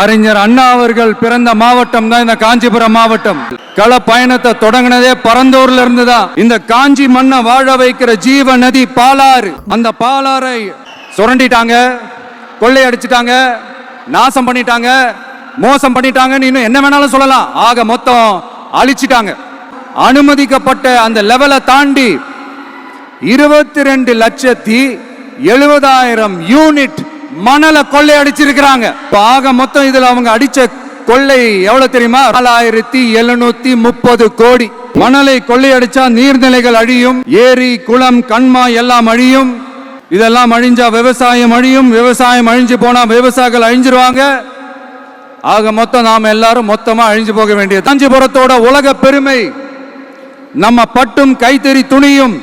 அறிஞர் அண்ணா அவர்கள் பிறந்த மாவட்டம் தான் இந்த காஞ்சிபுரம் மாவட்டம். கள பயணத்தை தொடங்கினதே பரந்தூர்ல இருந்து தான் இந்த காஞ்சி மண்ணை வாழ வைக்கிற ஜீவ நதி பாலாறு. அந்த பாலாறை சுரண்டிட்டாங்க கொள்ளையடிச்சிட்டாங்க நாசம் பண்ணிட்டாங்க மோசம் பண்ணிட்டாங்கன்னு இன்னும் என்ன வேணாலும் சொல்லலாம். ஆக மொத்தம் அழிச்சிட்டாங்க. அனுமதிக்கப்பட்ட அந்த லெவலை தாண்டி இருபத்தி ரெண்டு லட்சத்தி எழுபதாயிரம் யூனிட் மணலை கொள்ளை அடிச்சிருக்கிறாங்க. இப்ப ஆக மொத்தம் இதுல அவங்க அடிச்ச கொள்ளை எவ்வளவு தெரியுமா? நாலாயிரத்தி எழுநூத்தி முப்பது கோடி. மணலை கொள்ளையடிச்சா நீர்நிலைகள் அழியும் ஏரி குளம் கண்மா எல்லாம் அழியும். இதெல்லாம் அழிஞ்சா விவசாயம் அழியும் விவசாயம் அழிஞ்சு போனா விவசாயிகள் அழிஞ்சிருவாங்க. ஆக மொத்தம் நாம எல்லாரும் மொத்தமா அழிஞ்சு போக வேண்டியது. காஞ்சிபுரத்தோட உலக பெருமை நம்ம பட்டும் கைத்தறி துணியும்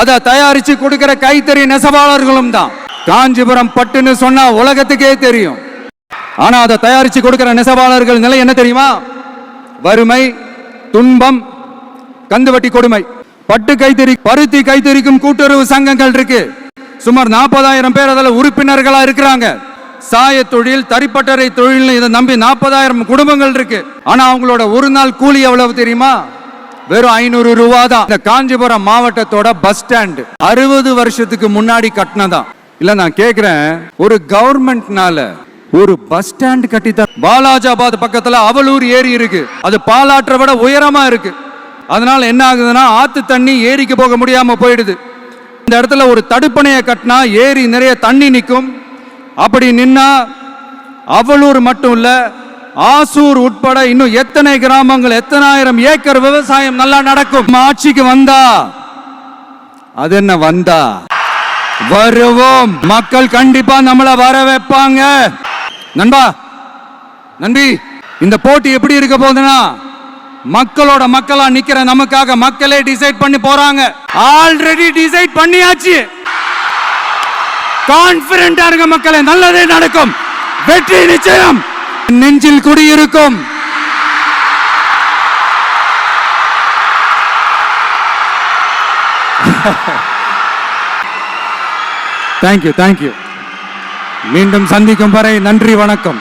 அதை தயாரிச்சு கொடுக்கிற கைத்தறி நெசவாளர்களும் தான். காஞ்சிபுரம் பட்டுன்னு சொன்னா உலகத்துக்கே தெரியும். ஆனா அதை தயாரிச்சு கொடுக்கிற நெசவாளர்கள் நிலை என்ன தெரியுமா? வறுமை துன்பம் கந்துவட்டி கொடுமை. பட்டு கைத்தறி பருத்தி கைத்தறிக்கும் கூட்டுறவு சங்கங்கள் இருக்கு. சுமார் நாற்பதாயிரம் பேர் அதில் உறுப்பினர்களா இருக்கிறாங்க. சாய தொழில் தறிப்பட்டறை தொழில் இதை நம்பி நாற்பதாயிரம் குடும்பங்கள் இருக்கு. ஆனா அவங்களோட ஒரு நாள் கூலி எவ்வளவு தெரியுமா? வெறும் ஐநூறு ரூபா தான். இந்த காஞ்சிபுரம் மாவட்டத்தோட பஸ் ஸ்டாண்ட் அறுபது வருஷத்துக்கு முன்னாடி கட்டினதான். இல்ல நான் கேக்குறேன் ஒரு கவர்மெண்ட்னால ஒரு பஸ் ஸ்டாண்ட் கட்டித்த பாலாஜாபாத் பக்கத்துல அவலூர் ஏரி இருக்கு. அது பாலாற்றை விட உயரமா இருக்கு. அதனால என்ன ஆகுதுன்னா ஆத்து தண்ணி ஏரிக்கு போக முடியாம போயிடுது. இந்த இடத்துல ஒரு தடுப்பணையை கட்டினா ஏரி நிறைய தண்ணி நிற்கும். அப்படி நின்னா அவலூர் மட்டும் இல்ல ஆசூர் உட்பட இன்னும் எத்தனை கிராமங்கள் எத்தனாயிரம் ஏக்கர் விவசாயம் நல்லா நடக்கும். ஆட்சிக்கு வந்தா அது என்ன வந்தா? வருவோம். மக்கள் கண்டிப்பா நம்மள வர வைப்பாங்க. நண்பா நன்றி இந்த போட்டி எப்படி இருக்க போகுதுன்னா மக்களோட மக்களா நிக்கிற நமக்காக மக்களே டிசைட் பண்ணி போறாங்க. ஆல்ரெடி டிசைட் பண்ணியாச்சு. கான்பிடண்டா இருங்க மக்களே நல்லதே நடக்கும். வெற்றி நிச்சயம். நெஞ்சில் குடியிருக்கும் தேங்க்யூ தேங்க்யூ மீண்டும் சந்திக்கும் வரை நன்றி வணக்கம்.